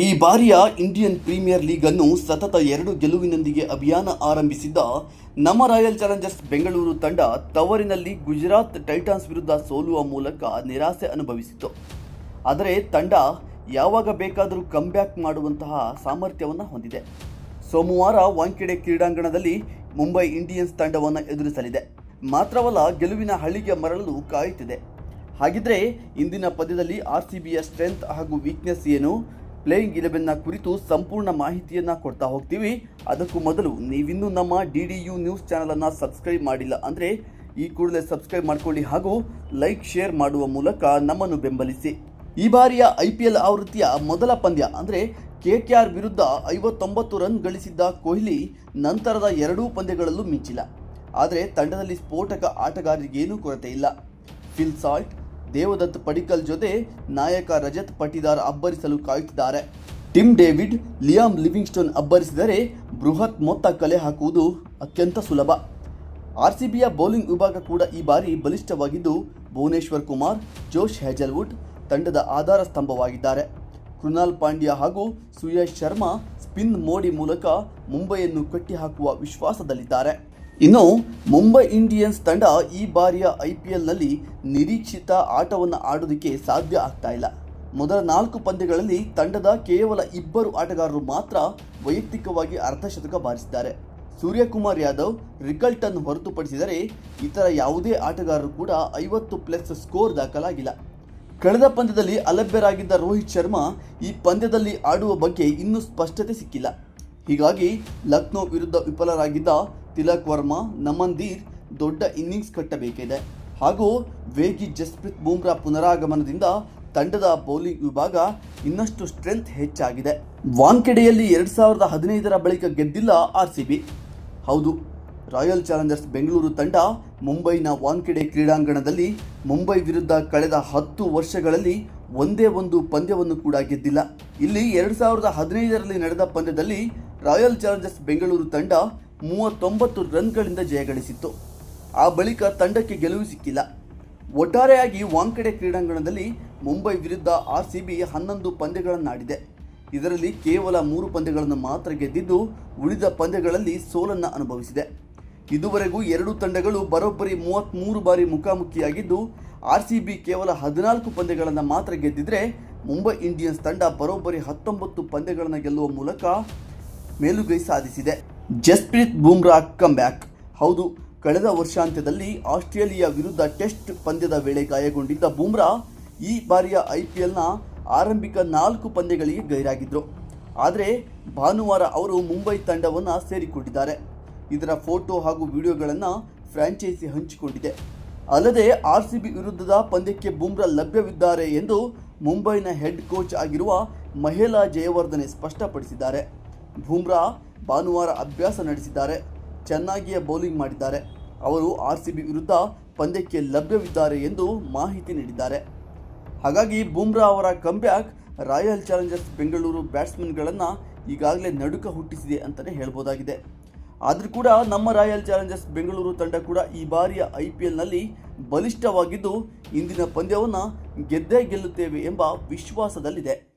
ಈ ಬಾರಿಯ Indian premier league ಅನ್ನು ಸತತ ಎರಡು ಗೆಲುವಿನೊಂದಿಗೆ ಅಭಿಯಾನ ಆರಂಭಿಸಿದ್ದ ನಮ್ಮ ರಾಯಲ್ ಚಾಲೆಂಜರ್ಸ್ ಬೆಂಗಳೂರು ತಂಡ ತವರಿನಲ್ಲಿ ಗುಜರಾತ್ ಟೈಟಾನ್ಸ್ ವಿರುದ್ಧ ಸೋಲುವ ಮೂಲಕ ನಿರಾಸೆ ಅನುಭವಿಸಿತು ಆದರೆ ತಂಡ ಯಾವಾಗ ಬೇಕಾದರೂ ಕಮ್ಬ್ಯಾಕ್ ಮಾಡುವಂತಹ ಸಾಮರ್ಥ್ಯವನ್ನು ಹೊಂದಿದೆ. ಸೋಮವಾರ ವಾಂಕೆಡೆ ಕ್ರೀಡಾಂಗಣದಲ್ಲಿ ಮುಂಬೈ ಇಂಡಿಯನ್ಸ್ ತಂಡವನ್ನು ಎದುರಿಸಲಿದೆ. ಮಾತ್ರವಲ್ಲ, ಗೆಲುವಿನ ಹಳಿಗೆ ಮರಳಲು ಕಾಯುತ್ತಿದೆ. ಹಾಗಿದ್ರೆ ಇಂದಿನ ಪದ್ಯದಲ್ಲಿ ಆರ್ ಸಿ ಬಿಯ ಸ್ಟ್ರೆಂತ್ ಹಾಗೂ ವೀಕ್ನೆಸ್ ಏನು? ಪ್ಲೇಯಿಂಗ್ ಇಲೆವೆನ್ನ ಕುರಿತು ಸಂಪೂರ್ಣ ಮಾಹಿತಿಯನ್ನು ಕೊಡ್ತಾ ಹೋಗ್ತೀವಿ. ಅದಕ್ಕೂ ಮೊದಲು ನೀವಿನ್ನೂ ನಮ್ಮ ಡಿ ಡಿ ಯು ನ್ಯೂಸ್ ಚಾನಲನ್ನು ಸಬ್ಸ್ಕ್ರೈಬ್ ಮಾಡಿಲ್ಲ ಅಂದರೆ ಈ ಕೂಡಲೇ ಸಬ್ಸ್ಕ್ರೈಬ್ ಮಾಡ್ಕೊಳ್ಳಿ ಹಾಗೂ ಲೈಕ್, ಶೇರ್ ಮಾಡುವ ಮೂಲಕ ನಮ್ಮನ್ನು ಬೆಂಬಲಿಸಿ. ಈ ಬಾರಿಯ ಐ ಪಿ ಎಲ್ ಆವೃತ್ತಿಯ ಮೊದಲ ಪಂದ್ಯ ಅಂದರೆ ಕೆ ಕೆ ಆರ್ ವಿರುದ್ಧ ಐವತ್ತೊಂಬತ್ತು ರನ್ ಗಳಿಸಿದ್ದ ಕೊಹ್ಲಿ ನಂತರದ ಎರಡೂ ಪಂದ್ಯಗಳಲ್ಲೂ ಮಿಂಚಿಲ್ಲ. ಆದರೆ ತಂಡದಲ್ಲಿ ಸ್ಫೋಟಕ ಆಟಗಾರರಿಗೇನೂ ಕೊರತೆ ಇಲ್ಲ. ಫಿಲ್ ಸಾಲ್ಟ್ ದೇವದತ್ ಪಡಿಕಲ್ ಜೊತೆ ನಾಯಕ ರಜತ್ ಪಟಿದಾರ್ ಅಬ್ಬರಿಸಲು ಕಾಯುತ್ತಿದ್ದಾರೆ. ಟಿಮ್ ಡೇವಿಡ್, ಲಿಯಾಮ್ ಲಿವಿಂಗ್ಸ್ಟೋನ್ ಅಬ್ಬರಿಸಿದರೆ ಬೃಹತ್ ಮೊತ್ತ ಕಲೆ ಹಾಕುವುದು ಅತ್ಯಂತ ಸುಲಭ. ಆರ್ ಸಿ ಬಿಯ ಬೌಲಿಂಗ್ ವಿಭಾಗ ಕೂಡ ಈ ಬಾರಿ ಬಲಿಷ್ಠವಾಗಿದ್ದು ಭುವನೇಶ್ವರ್ ಕುಮಾರ್, ಜೋಶ್ ಹೆಜಲ್ವುಡ್ ತಂಡದ ಆಧಾರ ಸ್ತಂಭವಾಗಿದ್ದಾರೆ. ಕೃಣಾಲ್ ಪಾಂಡ್ಯ ಹಾಗೂ ಸುಯಶ್ ಶರ್ಮಾ ಸ್ಪಿನ್ ಮೋಡಿ ಮೂಲಕ ಮುಂಬೈಯನ್ನು ಕಟ್ಟಿಹಾಕುವ ವಿಶ್ವಾಸದಲ್ಲಿದ್ದಾರೆ. ಇನ್ನು ಮುಂಬೈ ಇಂಡಿಯನ್ಸ್ ತಂಡ ಈ ಬಾರಿಯ ಐ ಪಿ ಎಲ್ನಲ್ಲಿ ನಿರೀಕ್ಷಿತ ಆಟವನ್ನು ಆಡೋದಕ್ಕೆ ಸಾಧ್ಯ ಆಗ್ತಾ ಇಲ್ಲ. ಮೊದಲ ನಾಲ್ಕು ಪಂದ್ಯಗಳಲ್ಲಿ ತಂಡದ ಕೇವಲ ಇಬ್ಬರು ಆಟಗಾರರು ಮಾತ್ರ ವೈಯಕ್ತಿಕವಾಗಿ ಅರ್ಧಶತಕ ಬಾರಿಸಿದ್ದಾರೆ. ಸೂರ್ಯಕುಮಾರ್ ಯಾದವ್ ರಿಕಲ್ಟನ್ನು ಹೊರತುಪಡಿಸಿದರೆ ಇತರ ಯಾವುದೇ ಆಟಗಾರರು ಕೂಡ ಐವತ್ತು ಪ್ಲಸ್ ಸ್ಕೋರ್ ದಾಖಲಾಗಿಲ್ಲ. ಕಳೆದ ಪಂದ್ಯದಲ್ಲಿ ಅಲಭ್ಯರಾಗಿದ್ದ ರೋಹಿತ್ ಶರ್ಮಾ ಈ ಪಂದ್ಯದಲ್ಲಿ ಆಡುವ ಬಗ್ಗೆ ಇನ್ನೂ ಸ್ಪಷ್ಟತೆ ಸಿಕ್ಕಿಲ್ಲ. ಹೀಗಾಗಿ ಲಕ್ನೋ ವಿರುದ್ಧ ವಿಫಲರಾಗಿದ್ದ ತಿಲಕ್ ವರ್ಮಾ ನಮನ್ದೀರ್ ದೊಡ್ಡ ಇನ್ನಿಂಗ್ಸ್ ಕಟ್ಟಬೇಕಿದೆ. ಹಾಗೂ ವೇಗಿ ಜಸ್ಪ್ರೀತ್ ಬೂಮ್ರಾ ಪುನರಾಗಮನದಿಂದ ತಂಡದ ಬೌಲಿಂಗ್ ವಿಭಾಗ ಇನ್ನಷ್ಟು ಸ್ಟ್ರೆಂತ್ ಹೆಚ್ಚಾಗಿದೆ. ವಾಂಕೆಡೆಯಲ್ಲಿ ಎರಡು ಸಾವಿರದ ಹದಿನೈದರ ಬಳಿಕ ಗೆದ್ದಿಲ್ಲ ಆರ್ ಸಿ ಬಿ ಹೌದು, ರಾಯಲ್ ಚಾಲೆಂಜರ್ಸ್ ಬೆಂಗಳೂರು ತಂಡ ಮುಂಬೈನ ವಾಂಖೆಡೆ ಕ್ರೀಡಾಂಗಣದಲ್ಲಿ ಮುಂಬೈ ವಿರುದ್ಧ ಕಳೆದ ಹತ್ತು ವರ್ಷಗಳಲ್ಲಿ ಒಂದೇ ಒಂದು ಪಂದ್ಯವನ್ನು ಕೂಡ ಗೆದ್ದಿಲ್ಲ. ಇಲ್ಲಿ ಎರಡು ಸಾವಿರದ ಹದಿನೈದರಲ್ಲಿ ನಡೆದ ಪಂದ್ಯದಲ್ಲಿ ರಾಯಲ್ ಚಾಲೆಂಜರ್ಸ್ ಬೆಂಗಳೂರು ತಂಡ ಮೂವತ್ತೊಂಬತ್ತು ರನ್ಗಳಿಂದ ಜಯಗಳಿಸಿತ್ತು ಆ ಬಳಿಕ ತಂಡಕ್ಕೆ ಗೆಲುವು ಸಿಕ್ಕಿಲ್ಲ. ಒಟ್ಟಾರೆಯಾಗಿ ವಾಂಕಡೆ ಕ್ರೀಡಾಂಗಣದಲ್ಲಿ ಮುಂಬೈ ವಿರುದ್ಧ ಆರ್ ಸಿ ಬಿ ಹನ್ನೊಂದು ಪಂದ್ಯಗಳನ್ನಾಡಿದೆ. ಇದರಲ್ಲಿ ಕೇವಲ ಮೂರು ಪಂದ್ಯಗಳನ್ನು ಮಾತ್ರ ಗೆದ್ದಿದ್ದು, ಉಳಿದ ಪಂದ್ಯಗಳಲ್ಲಿ ಸೋಲನ್ನು ಅನುಭವಿಸಿದೆ. ಇದುವರೆಗೂ ಎರಡು ತಂಡಗಳು ಬರೋಬ್ಬರಿ ಮೂವತ್ತ್ಮೂರು ಬಾರಿ ಮುಖಾಮುಖಿಯಾಗಿದ್ದು ಆರ್ ಸಿ ಬಿ ಕೇವಲ ಹದಿನಾಲ್ಕು ಪಂದ್ಯಗಳನ್ನು ಮಾತ್ರ ಗೆದ್ದಿದ್ರೆ, ಮುಂಬೈ ಇಂಡಿಯನ್ಸ್ ತಂಡ ಬರೋಬ್ಬರಿ ಹತ್ತೊಂಬತ್ತು ಪಂದ್ಯಗಳನ್ನು ಗೆಲ್ಲುವ ಮೂಲಕ ಮೇಲುಗೈ ಸಾಧಿಸಿದೆ. ಜಸ್ಪ್ರೀತ್ ಬೂಮ್ರಾ ಕಮ್ ಬ್ಯಾಕ್ ಹೌದು, ಕಳೆದ ವರ್ಷಾಂತ್ಯದಲ್ಲಿ ಆಸ್ಟ್ರೇಲಿಯಾ ವಿರುದ್ಧ ಟೆಸ್ಟ್ ಪಂದ್ಯದ ವೇಳೆ ಗಾಯಗೊಂಡಿದ್ದ ಬೂಮ್ರಾ ಈ ಬಾರಿಯ ಐ ಪಿ ಎಲ್ನ ಆರಂಭಿಕ ನಾಲ್ಕು ಪಂದ್ಯಗಳಿಗೆ ಗೈರಾಗಿದ್ದರು ಆದರೆ, ಭಾನುವಾರ ಅವರು ಮುಂಬೈ ತಂಡವನ್ನು ಸೇರಿಕೊಂಡಿದ್ದಾರೆ. ಇದರ ಫೋಟೋ ಹಾಗೂ ವಿಡಿಯೋಗಳನ್ನು ಫ್ರಾಂಚೈಸಿ ಹಂಚಿಕೊಂಡಿದೆ. ಅಲ್ಲದೆ, ಆರ್ ಸಿ ಬಿ ವಿರುದ್ಧದ ಪಂದ್ಯಕ್ಕೆ ಬೂಮ್ರಾ ಲಭ್ಯವಿದ್ದಾರೆ ಎಂದು ಮುಂಬೈನ ಹೆಡ್ ಕೋಚ್ ಆಗಿರುವ ಮಹೇಲಾ ಜಯವರ್ಧನೆ ಸ್ಪಷ್ಟಪಡಿಸಿದ್ದಾರೆ. ಬೂಮ್ರಾ ಭಾನುವಾರ ಅಭ್ಯಾಸ ನಡೆಸಿದ್ದಾರೆ. ಚೆನ್ನಾಗಿಯೇ ಬೌಲಿಂಗ್ ಮಾಡಿದ್ದಾರೆ. ಅವರು ಆರ್ ಸಿ ಬಿ ವಿರುದ್ಧ ಪಂದ್ಯಕ್ಕೆ ಲಭ್ಯವಿದ್ದಾರೆ ಎಂದು ಮಾಹಿತಿ ನೀಡಿದ್ದಾರೆ. ಹಾಗಾಗಿ ಬೂಮ್ರಾ ಅವರ ಕಂಬ್ಯಾಕ್ ರಾಯಲ್ ಚಾಲೆಂಜರ್ಸ್ ಬೆಂಗಳೂರು ಬ್ಯಾಟ್ಸ್ಮನ್ಗಳನ್ನು ಈಗಾಗಲೇ ನಡುಕ ಹುಟ್ಟಿಸಿದೆ ಅಂತಲೇ ಹೇಳ್ಬೋದಾಗಿದೆ. ಆದರೂ ಕೂಡ ನಮ್ಮ ರಾಯಲ್ ಚಾಲೆಂಜರ್ಸ್ ಬೆಂಗಳೂರು ತಂಡ ಕೂಡ ಈ ಬಾರಿಯ ಐ ಪಿ ಎಲ್ನಲ್ಲಿ ಬಲಿಷ್ಠವಾಗಿದ್ದು, ಇಂದಿನ ಪಂದ್ಯವನ್ನು ಗೆದ್ದೇ ಗೆಲ್ಲುತ್ತೇವೆ ಎಂಬ ವಿಶ್ವಾಸದಲ್ಲಿದೆ.